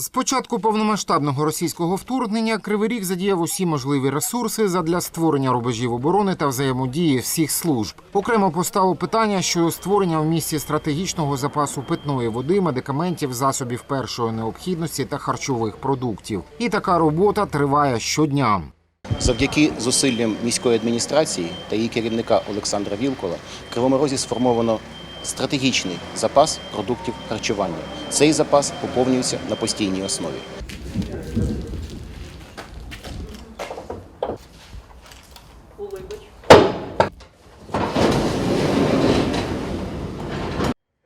З початку повномасштабного російського вторгнення Кривий Ріг задіяв усі можливі ресурси задля створення рубежів оборони та взаємодії всіх служб. Окремо поставив питання щодо створення в місті стратегічного запасу питної води, медикаментів, засобів першої необхідності та харчових продуктів. І така робота триває щодня. Завдяки зусиллям міської адміністрації та її керівника Олександра Вілкола в Кривому Розі сформовано стратегічний запас продуктів харчування. Цей запас поповнюється на постійній основі.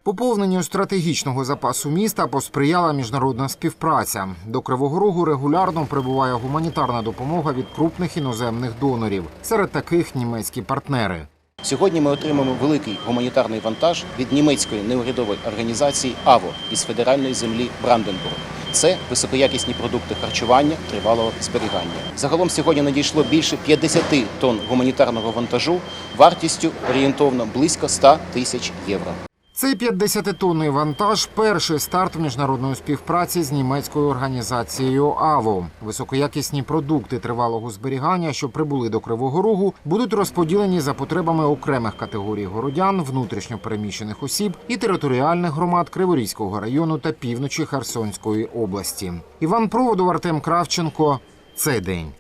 Поповненню стратегічного запасу міста посприяла міжнародна співпраця. До Кривого Рогу регулярно прибуває гуманітарна допомога від крупних іноземних донорів. Серед таких німецькі партнери. Сьогодні ми отримаємо великий гуманітарний вантаж від німецької неурядової організації АВО із федеральної землі Бранденбург. Це високоякісні продукти харчування тривалого зберігання. Загалом сьогодні надійшло більше 50 тонн гуманітарного вантажу вартістю орієнтовно близько 100 тисяч євро. Цей 50-тонний вантаж перший старт міжнародної співпраці з німецькою організацією АВО. Високоякісні продукти тривалого зберігання, що прибули до Кривого Рогу, будуть розподілені за потребами окремих категорій городян, внутрішньо переміщених осіб і територіальних громад Криворізького району та півночі Херсонської області. Іван Проводов, Артем Кравченко. Цей день.